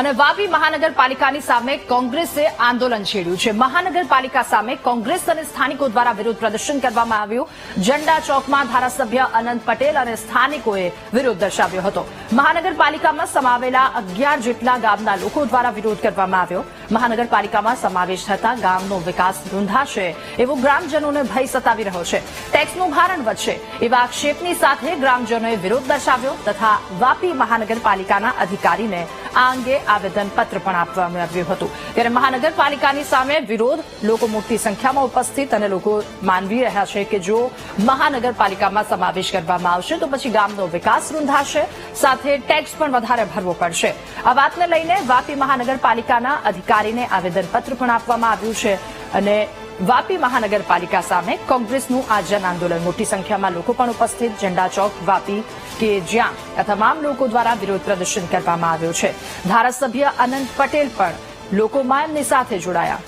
અને વાપી મહાનગરપાલિકાની સામે કોંગ્રેસે આંદોલન છેડ્યું છે. મહાનગરપાલિકા સામે કોંગ્રેસ અને સ્થાનિકો દ્વારા વિરોધ પ્રદર્શન કરવામાં આવ્યું. ઝંડા ચોકમાં ધારાસભ્ય અનંત પટેલ અને સ્થાનિકોએ વિરોધ દર્શાવ્યો હતો. મહાનગરપાલિકામાં સમાવેલા અગિયાર જેટલા ગામના લોકો દ્વારા વિરોધ કરવામાં આવ્યો. મહાનગરપાલિકામાં સમાવેશ થતા ગામનો વિકાસ રૂંધાશે એવો ગ્રામજનોને ભય સતાવી રહ્યો છે. ટેક્સનું ભારણ વધશે એવા આક્ષેપની સાથે ગ્રામજનોએ વિરોધ દર્શાવ્યો તથા વાપી મહાનગરપાલિકાના અધિકારીને આ અંગે આવેદનપત્ર પણ આપવામાં આવ્યું હતું. ત્યારે મહાનગરપાલિકાની સામે વિરોધ, લોકો મોટી સંખ્યામાં ઉપસ્થિત અને લોકો માનવી રહ્યા છે કે જો મહાનગરપાલિકામાં સમાવેશ કરવામાં આવશે તો પછી ગામનો વિકાસ રૂંધાશે, સાથે ટેક્સ પણ વધારે ભરવો પડશે. આ વાતને લઈને વાપી મહાનગરપાલિકાના અધિકારીને આવેદનપત્ર પણ આપવામાં આવ્યું છે અને વાપી મહાનગરપાલિકા સામે કોંગ્રેસનું આ જન આંદોલન. મોટી સંખ્યામાં લોકો પણ ઉપસ્થિત. ઝંડા ચોક, વાપી કે જ્યાં આ તમામ લોકો દ્વારા વિરોધ પ્રદર્શન કરવામાં આવ્યું છે. ધારાસભ્ય અનંત પટેલ પણ લોકોમાં એમની સાથે જોડાયા.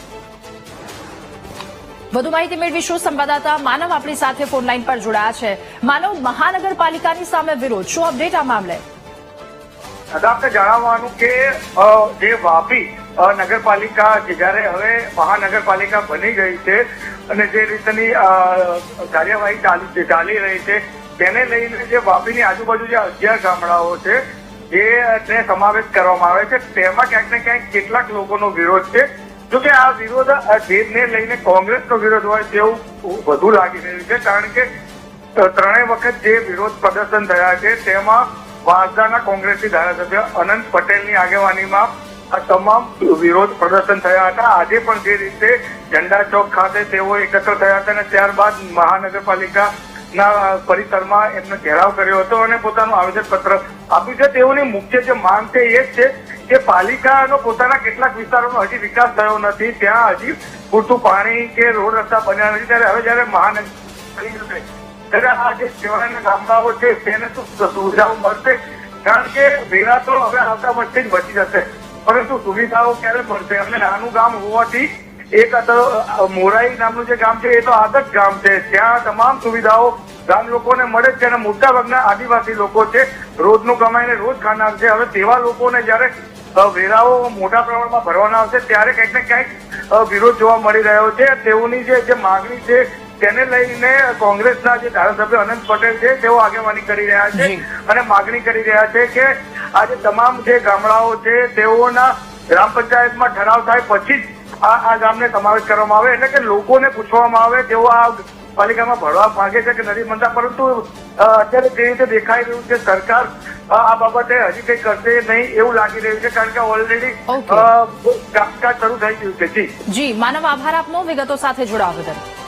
વધુ માહિતી મેળવીશું સંવાદદાતા માનવ આપણી સાથે ફોનલાઈન પર જોડાયા છે. માનવ મહાનગરપાલિકાની સામે વિરોધ. શું અપડેટ આ મામલે? આપને જણાવવાનું કે જે વાપી નગરપાલિકા જ્યારે હવે મહાનગરપાલિકા બની ગઈ છે અને જે રીતની કાર્યવાહી ચાલી રહી છે તેને લઈને જે વાપીની આજુબાજુ જે અગિયાર ગામડાઓ છે એને સમાવેશ કરવામાં આવે છે. તેમાં ક્યાંક ને ક્યાંક કેટલાક લોકોનો વિરોધ છે. જોકે આ વિરોધ જેને લઈને કોંગ્રેસનો વિરોધ હોય તેવું વધુ લાગી રહ્યું છે. કારણ કે ત્રણેય વખત જે વિરોધ પ્રદર્શન થયા છે, તેમાં વાંસદાના કોંગ્રેસી ધારાસભ્ય અનંત પટેલની આગેવાનીમાં આ તમામ વિરોધ પ્રદર્શન થયા હતા. આજે પણ જે રીતે ઝંડા ચોક ખાતે તેઓ એકત્ર થયા હતા અને ત્યારબાદ મહાનગરપાલિકાના પરિસરમાં એમનો ઘેરાવ કર્યો હતો અને પોતાનું આવેદનપત્ર આપ્યું છે. તેઓની મુખ્ય જે માંગ છે એ જ છે કે પાલિકાનો પોતાના કેટલાક વિસ્તારોનો હજી વિકાસ થયો નથી. ત્યાં હજી પૂરતું પાણી કે રોડ રસ્તા બન્યા નથી. ત્યારે હવે જયારે મહાનગર ત્યારે આ જે સેવાના ગામડાઓ છે તેને શું સુવિધાઓ મળશે? કારણ કે વેરા તો હવે આવતા વર્ષે જ બચી જશે. પરંતુ સુવિધાઓ ક્યારે મળશે? અને નાનું ગામ હોવાથી એક મોરાઈ નામનું જે ગામ છે એ તો આદર્શ ગામ છે. ત્યાં તમામ સુવિધાઓ ગામ લોકોને મળે છે અને મોટા ભાગના આદિવાસી લોકો છે. રોજનું કમાઈને રોજ ખાનાર છે. હવે તેવા લોકોને જયારે વેરાઓ મોટા પ્રમાણમાં ભરવાના આવશે ત્યારે કંઈક ને કંઈક વિરોધ જોવા મળી રહ્યો છે. તેઓની જે જે માગણી છે તેને લઈને કોંગ્રેસના જે ધારાસભ્ય અનંત પટેલ છે તેઓ આગેવાની કરી રહ્યા છે અને માગણી કરી રહ્યા છે કે આજે તમામ જે ગામડાઓ છે તેઓના ગ્રામ પંચાયતમાં ઠરાવ થાય પછી જ આ આ ગામને સમાવેશ કરવામાં આવે એટલે કે લોકોને પૂછવામાં આવે તેઓ આ પાલિકામાં ભરવા માંગે છે કે નથી મળતા. પરંતુ અત્યારે જે રીતે દેખાઈ રહ્યું છે સરકાર આ બાબતે હજી કંઈ કરશે નહીં એવું લાગી રહ્યું છે કારણ કે ઓલરેડી કામકાજ શરૂ થઈ ગયું છે. જી. જી માનવ આભાર આપનો. વિગતો સાથે જોડાવા બદલ.